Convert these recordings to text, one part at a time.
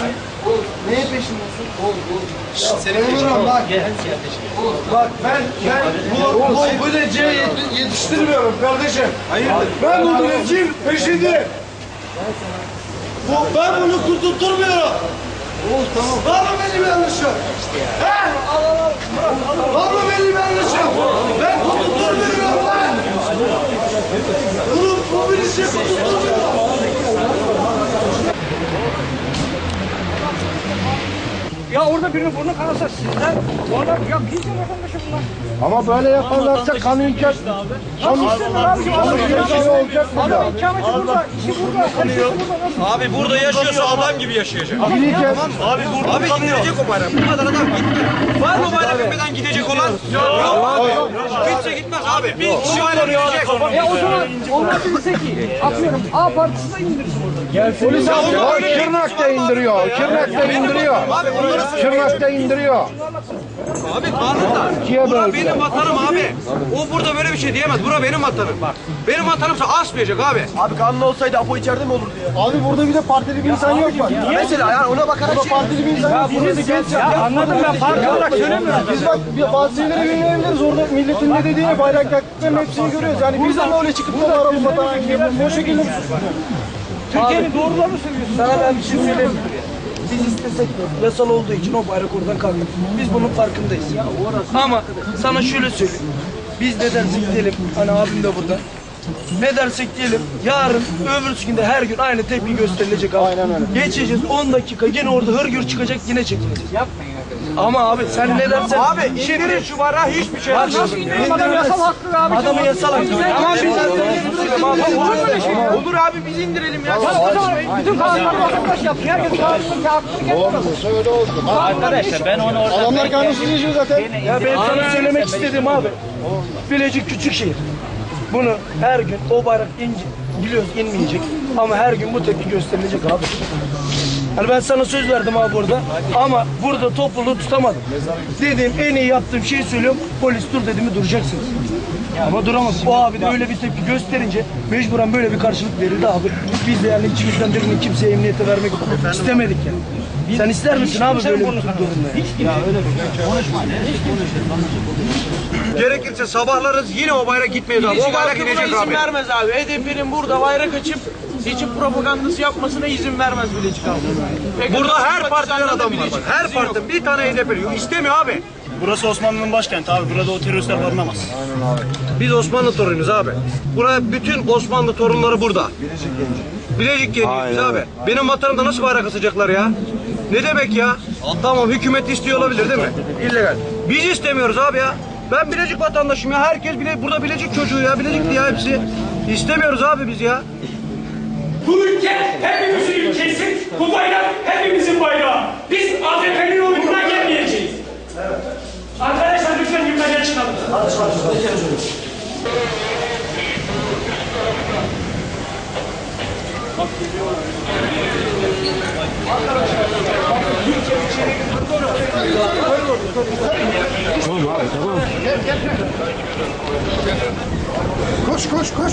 Sen neyin peşindesin? Memurum bak. Bak ben ben bu bu büleciye yet- yetiştirmiyorum kardeşim. Hayırdır? Ben bu bileciyim peşindeyim. Bu, ben bunu kurtulturmuyorum. Oğuz tamam. Var mı benim yanlışım? He? Var mı benim yanlışım? Ben kurtulturmuyorum lan. Bunu bu biliciye kurtulturmuyorum. Orada birinin burnu kanasa sizden. Orada ya biz de vatandaşı bunlar. Ama böyle yaparlarsa kanayacak. Nasıl istemiyor abi? Adam cezası olacak burada. Adam ikameti burada, işi burada, her şey burada. Abi burada yaşıyorsa adam gibi yaşayacak. Bileceğiz. Abi burada Abi indirecek o bayrak. Bu kadar adam gitti. Var mı bayrak gitmeden gidecek olan? Yok. Gitse gitmez abi. Bir kişi bayrak gidecek. E o zaman onlar bilse ki atıyorum A partisi de indirsin orada. Polis abi o Şırnak'ta indiriyor. Şırnak'ta indiriyor. Şırnak'ta indiriyor. Abi kanunda. İkiye Bura böldüler. benim vatanım abi. O burada böyle bir şey diyemez. Bura benim vatanım. Benim vatanımsa asmayacak abi. Abi kanlı olsaydı Apo içeride mi olurdu ya? Abi burada bir de partili bir insan yok mu? Mesela yani ona bakarak şey... Partili bir insan yok. Ya anladım ben parti olarak söylemiyorum. Biz bak bir bazı şeyleri bilmeyebiliriz. Orada milletin ne dediğini, bayrak yaktıklarını hepsini görüyoruz. Yani biz de öyle çıkıp da arabı vatan bu şekilde mi Türkiye'nin doğrularını söylüyorsun. Sana ben bir şey söyleyeyim mi? Biz istesek de yasal olduğu için o bayrak oradan kalkıyor. Biz bunun farkındayız. Ama sana şöyle söyleyeyim. Biz ne dersek diyelim, hani abim de burada. Ne dersek diyelim, yarın öbürsü günde her gün aynı tepki gösterilecek abi. Aynen öyle. Geçeceğiz 10 dakika yine orada hırgür çıkacak yine çekilecek. Yapmayın Ama abi sen ne dersen... Abi indirin şu bayrağı hiçbir şey Bak yapmıyor. şimdi Adam yasal hakkı abi. adamın yasal hakkı. Ama biz olur şey. abi biz indirelim ya. Ya o zaman bütün kanunları vatandaş yapsın. Herkes kanunun hakkını getirmez. Öyle oldu. Arkadaşlar ben onu orada Adamlar kanunsuz yaşıyor zaten. Ya ben sana söylemek istedim abi. Bilecik küçük şehir. Bunu her gün o bayrak ince, biliyoruz inmeyecek ama her gün bu tepki gösterilecek abi. Hani ben sana söz verdim abi burada ama burada topluluğu tutamadım. Dedim en iyi yaptığım şeyi söylüyorum. Polis dur dedi mi duracaksınız. Ama duramadık. O abi de öyle bir tepki gösterince mecburen böyle bir karşılık verildi abi. Biz de yani içimizden birini kimseye emniyete vermek istemedik yani. Sen ister misin abi böyle bir durumda? Gerekirse sabahlarız yine o bayrak gitmeyecek abi. O bayrak buna gidecek izin abi. vermez abi. HDP'nin burada bayrak açıp seçim propagandası yapmasına izin vermez Bilecik abi. PKK Burada her partiden adam var. Bak. Her partiden bir tane HDP yok. İstemiyor abi. Burası Osmanlı'nın başkenti abi. Burada o teröristler barınamaz. Biz Osmanlı torunuyuz abi. Buraya bütün Osmanlı torunları burada. Bilecik geliyoruz biz abi. Benim vatanımda nasıl bayrak asacaklar ya? Ne demek ya? Tamam hükümet istiyor olabilir değil mi? İllegal. Biz istemiyoruz abi ya. Ben Bilecik vatandaşım ya. Herkes bile burada Bilecik çocuğu ya. Bilecikli ya hepsi. İstemiyoruz abi biz ya. Bu ülke hepimizin ülkesi. Bu bayrak hepimizin bayrağı. Biz AKP'nin oyununa gelmeyeceğiz. Arkadaşlar lütfen yukarıya çıkalım. Koş koş koş.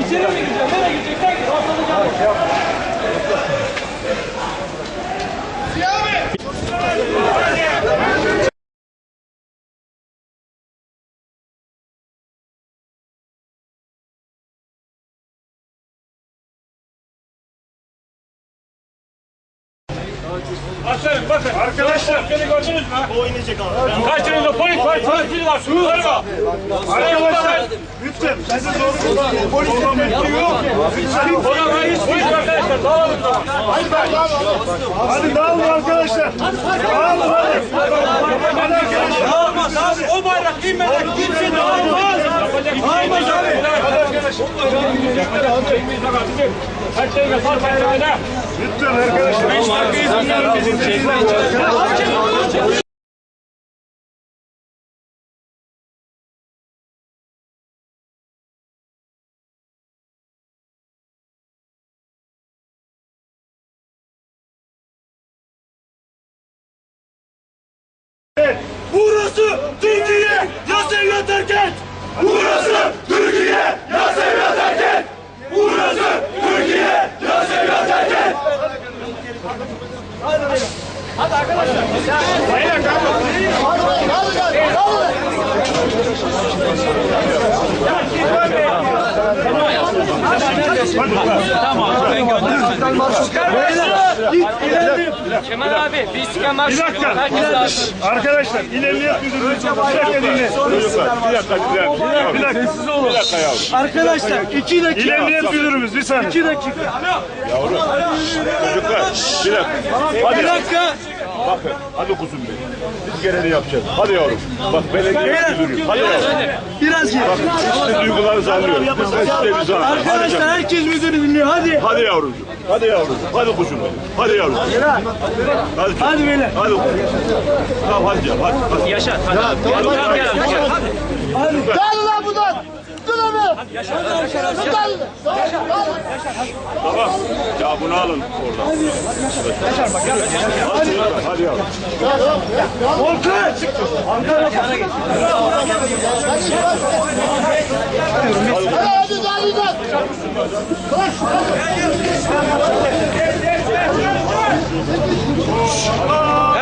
İçeri mi gireceğim? Nereye gideceksen git. Ortalık Aferin bakın. Arkadaşlar beni gördünüz mü? O inecek abi. Kaçırın polis var. Polis var. Şunları var. Arkadaşlar. Lütfen. Sizi zor Polis yok. Ona polis polis arkadaşlar. Dağılın. Hadi dağılın arkadaşlar. Dağılın hadi. Hadi arkadaşlar. Dağılmaz abi. O bayrak inmeden kimse dağılmaz. Dağılmaz abi. Her şey yapar bayrağına. Lütfen arkadaşlar. Beş dakika izin verin. Burası Kemal abi biz Kemal Bir dakika. Arkadaşlar ilerleyen müdürümüz. Bir dakika dinle. Bir dakika. Bir dakika. Sessiz olun. Bir dakika yavrum. Arkadaşlar iki dakika. İlerleyen müdürümüz bir saniye. İki dakika. Yavrum. Çocuklar. Bir dakika. Hadi. Bir dakika. Bakın. Hadi kuzum benim. Biz geleni yapacağız. Hadi yavrum. Bak belediye müdürüyüm. Hadi yavrum. Biraz geri. Siz duygularınızı anlıyorum. Biz de bizi anlıyoruz. Hadi Arkadaşlar canım. herkes müdürü dinliyor. Hadi. Hadi yavrucuğum. Hadi yavrucuğum. Hadi kuşum benim. Hadi yavrum. Hadi. Hadi beyler. Hadi kuzum. Tamam hadi canım. Hadi. hadi. Yaşar. Hadi abi. Gel, gel, gel, gel. Lan buradan Durun Tamam. Ya bunu alın oradan. Hadi. Hadi yavrum. Hadi dağılın Türk'üm diye, ne mutlu Türk'üm diye,